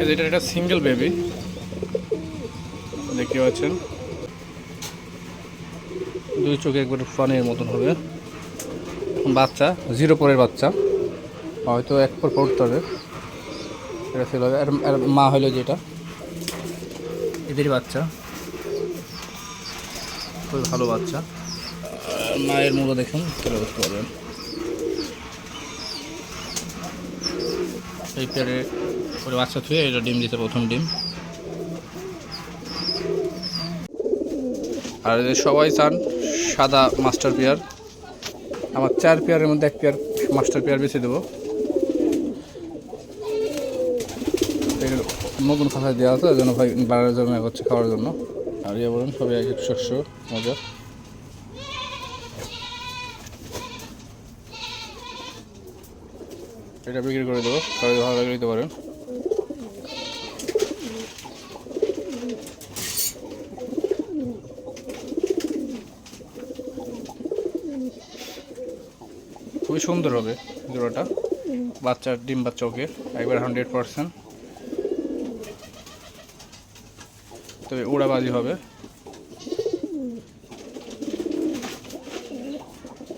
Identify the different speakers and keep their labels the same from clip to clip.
Speaker 1: এটা একটা single baby দেখতে পাচ্ছেন। দুই চোখে একবার ফানের মতন হবে। বাচ্চা জিরো পরের বাচ্চা। হয়তো এক পর পড়তে হবে। এটা ফেল হবে আর মা হলো যেটা। এদেরই বাচ্চা। খুবই ভালো বাচ্চা। মায়ের মূল্য দেখুন পারবেন। এই পেয়ারে করে বাচ্চা থুয়ে এটা ডিম দিতে প্রথম ডিম। আর সবাই চান সাদা মাস্টার পেয়ার। আমার চার পেয়ারের মধ্যে এক পেয়ার মাস্টার পেয়ার বেছে দেবো। নতুন খাঁচা দেওয়া আছে জন্য ভাই বাড়ার জন্য হচ্ছে খাওয়ার জন্য। আর ইয়ে বলুন, সবই এক এক শস্য, মজা। এটা বিক্রি করে দেবো, সবাই ভালো লাগলে নিতে পারেন। খুবই সুন্দর হবে জোড়াটা। বাচ্চার ডিম বাচ্চা ওকে, একবার হান্ড্রেড পারসেন্ট তবে উড়াবাজি হবে।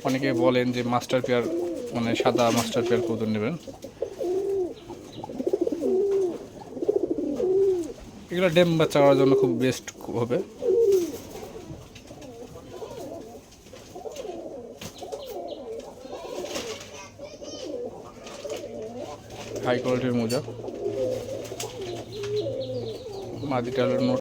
Speaker 1: অনেকে বলেন যে মাস্টার পেয়ার মানে সাদা মাস্টার পেয়ার কবুতর নেবেন। এগুলো ডেম বাচ্চা করার জন্য খুব বেস্ট হবে। হাই কোয়ালিটির মোজা। মাদি হলো নোট।